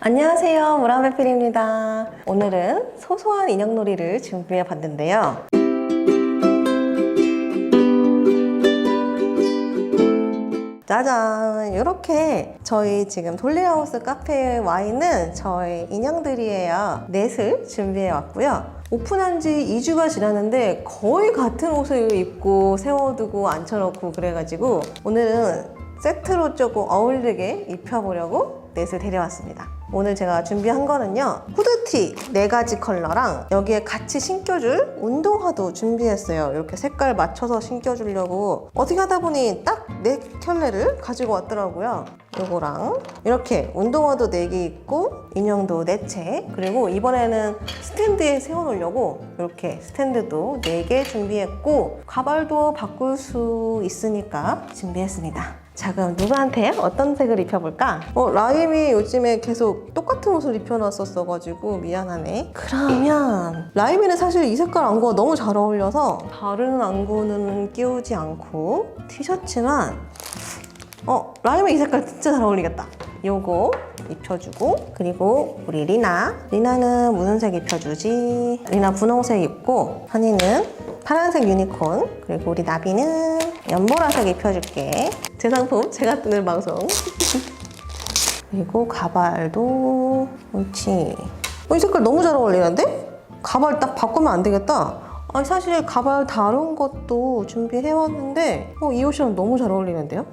안녕하세요. 무라베필입니다. 오늘은 소소한 인형놀이를 준비해 봤는데요. 짜잔! 이렇게 저희 지금 돌리하우스 카페에 와 있는 저희 인형들이에요. 넷을 준비해 왔고요. 오픈한 지 2주가 지났는데 거의 같은 옷을 입고 세워두고 앉혀놓고 그래가지고 오늘은 세트로 조금 어울리게 입혀보려고 넷을 데려왔습니다. 오늘 제가 준비한 거는요 후드티 네 가지 컬러랑 여기에 같이 신겨줄 운동화도 준비했어요. 이렇게 색깔 맞춰서 신겨주려고. 어떻게 하다 보니 딱네 켤레를 가지고 왔더라고요. 요거랑 이렇게 운동화도 네개 있고 인형도 네채. 그리고 이번에는 스탠드에 세워놓으려고 이렇게 스탠드도 네개 준비했고 가발도 바꿀 수 있으니까 준비했습니다 자 그럼 누구한테 어떤 색을 입혀볼까? 어 라임이 요즘에 계속 똑같은 옷을 입혀놨었어가지고 미안하네 그러면 라임이는 사실 이 색깔 안구가 너무 잘 어울려서 다른 안구는 끼우지 않고 티셔츠만 어 라임이 이 색깔 진짜 잘 어울리겠다 요거 입혀주고 그리고 우리 리나 리나는 무슨 색 입혀주지? 리나 분홍색 입고 한이는 파란색 유니콘 그리고 우리 나비는 연보라색 입혀줄게. 제 상품 제가 뜨는 방송. 그리고 가발도 옳지. 어, 이 색깔 너무 잘 어울리는데? 가발 딱 바꾸면 안 되겠다 아니 사실 가발 다른 것도 준비해왔는데 어, 이 옷이랑 너무 잘 어울리는데요?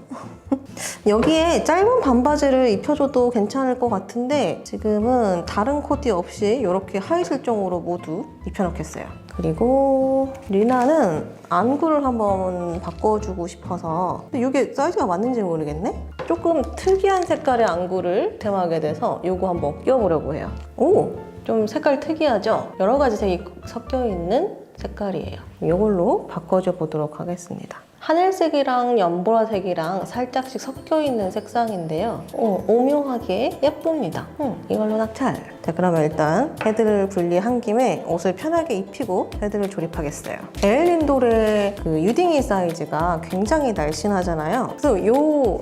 여기에 짧은 반바지를 입혀줘도 괜찮을 것 같은데 지금은 다른 코디 없이 이렇게 하이 실종으로 모두 입혀놓겠어요. 그리고 리나는 안구를 한번 바꿔주고 싶어서 근데 이게 사이즈가 맞는지 모르겠네? 조금 특이한 색깔의 안구를 템하게 돼서 이거 한번 끼워보려고 해요. 오! 좀 색깔 특이하죠? 여러 가지 색이 섞여 있는 색깔이에요. 이걸로 바꿔줘 보도록 하겠습니다. 하늘색이랑 연보라색이랑 살짝씩 섞여 있는 색상인데요. 어, 오묘하게 예쁩니다. 음, 이걸로 낙찰. 자, 그러면 일단 헤드를 분리한 김에 옷을 편하게 입히고 헤드를 조립하겠어요. 에일린돌의 그 유딩이 사이즈가 굉장히 날씬하잖아요. 그래서 이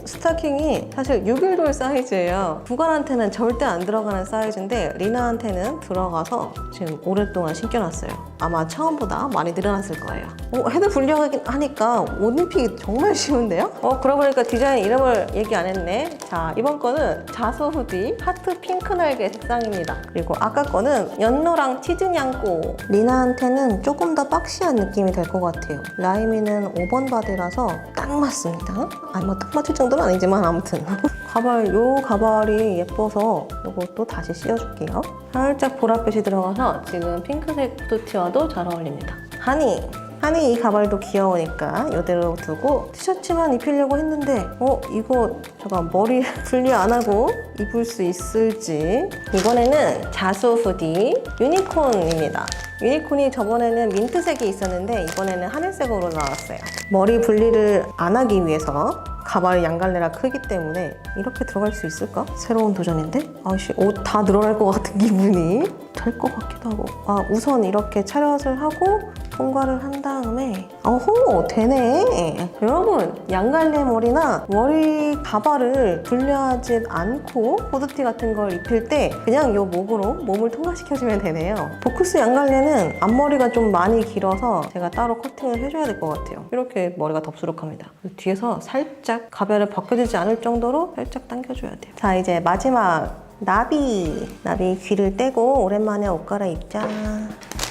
스타킹이 사실 6일돌 사이즈예요. 구간한테는 절대 안 들어가는 사이즈인데 리나한테는 들어가서 지금 오랫동안 신겨놨어요. 아마 처음보다 많이 늘어났을 거예요. 어, 헤드 분리하긴 하니까 옷 입히기 정말 쉬운데요? 어, 그러고 보니까 디자인 이름을 얘기 안 했네. 자, 이번 거는 자수 후디 하트 핑크 날개 색상입니다. 그리고 아까 거는 연노랑 치즈 냥꼬. 리나한테는 조금 더 박시한 느낌이 될 것 같아요. 라이미는 5번 바디라서 딱 맞습니다. 아니 뭐 딱 맞을 정도는 아니지만 아무튼. 가발, 요 가발이 예뻐서 이것도 다시 씌워줄게요. 살짝 보랏빛이 들어가서 지금 핑크색 후드티와도 잘 어울립니다. 하니, 하니 이 가발도 귀여우니까 이대로 두고 티셔츠만 입히려고 했는데 어 이거 잠깐 머리 분리 안 하고 입을 수 있을지 이번에는 자수 후디 유니콘입니다 유니콘이 저번에는 민트색이 있었는데 이번에는 하늘색으로 나왔어요 머리 분리를 안 하기 위해서 가발 양갈래라 크기 때문에 이렇게 들어갈 수 있을까? 새로운 도전인데? 아씨 옷 다 늘어날 것 같은 기분이 될 것 같기도 하고 아 우선 이렇게 차렷을 하고 통과를 한 다음에 어허 되네. 여러분 양갈래 머리나 머리 가발을 분리하지 않고 후드티 같은 걸 입힐 때 그냥 요 목으로 몸을 통과시켜주면 되네요. 보크스 양갈래는 앞머리가 좀 많이 길어서 제가 따로 커팅을 해줘야 될 것 같아요. 이렇게 머리가 덥수룩합니다. 뒤에서 살짝 가발을 벗겨지지 않을 정도로 살짝 당겨줘야 돼요. 자 이제 마지막 나비. 나비 귀를 떼고 오랜만에 옷 갈아입자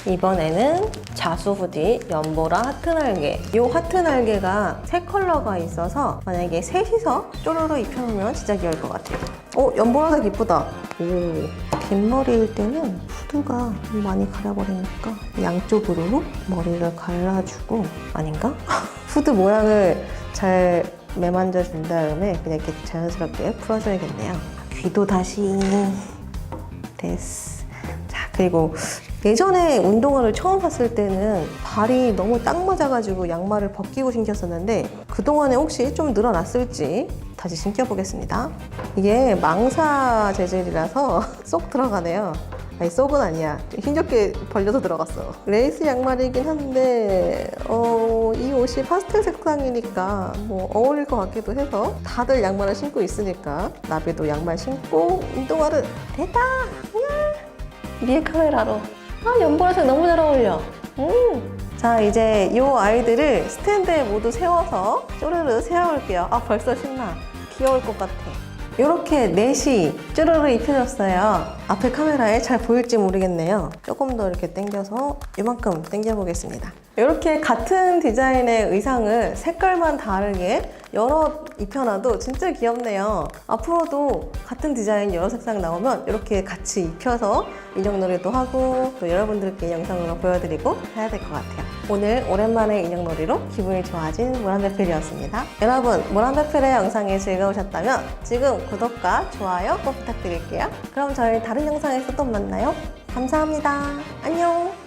이번에는 자수 후디 연보라 하트 날개. 이 하트 날개가 세 컬러가 있어서 만약에 셋이서 쪼로로 입혀놓으면 진짜 귀여울 것 같아요. 어 연보라색 이쁘다. 오 뒷머리일 때는 후드가 많이 가려버리니까 양쪽으로 머리를 갈라주고 아닌가? 후드 모양을 잘 매만져 준 다음에 그냥 이렇게 자연스럽게 풀어줘야겠네요. 귀도 다시. 됐어. 자 그리고 예전에 운동화를 처음 샀을 때는 발이 너무 딱 맞아가지고 양말을 벗기고 신겼었는데 그동안에 혹시 좀 늘어났을지 다시 신겨보겠습니다. 이게 망사 재질이라서 쏙 들어가네요. 아니 속은 아니야 힘겹게 벌려서 들어갔어 레이스 양말이긴 한데 어, 이 옷이 파스텔 색상이니까 뭐 어울릴 것 같기도 해서 다들 양말을 신고 있으니까 나비도 양말 신고 운동화를 됐다 이야. 리에 카메라로 아 연보라색 너무 잘 어울려 음. 자 이제 이 아이들을 스탠드에 모두 세워서 쪼르르 세워볼게요 아 벌써 신나 귀여울 것 같아 이렇게 넷이 쭈르르 입혀졌어요. 앞에 카메라에 잘 보일지 모르겠네요. 조금 더 이렇게 당겨서 이만큼 당겨보겠습니다. 이렇게 같은 디자인의 의상을 색깔만 다르게 여러 입혀놔도 진짜 귀엽네요. 앞으로도 같은 디자인 여러 색상 나오면 이렇게 같이 입혀서 인형놀이도 하고 또 여러분들께 영상으로 보여드리고 해야 될 것 같아요. 오늘 오랜만에 인형놀이로 기분이 좋아진 모란베필이었습니다. 여러분 모란베필의 영상이 즐거우셨다면 지금 구독과 좋아요 꼭 부탁드릴게요. 그럼 저희 다른 영상에서 또 만나요. 감사합니다. 안녕.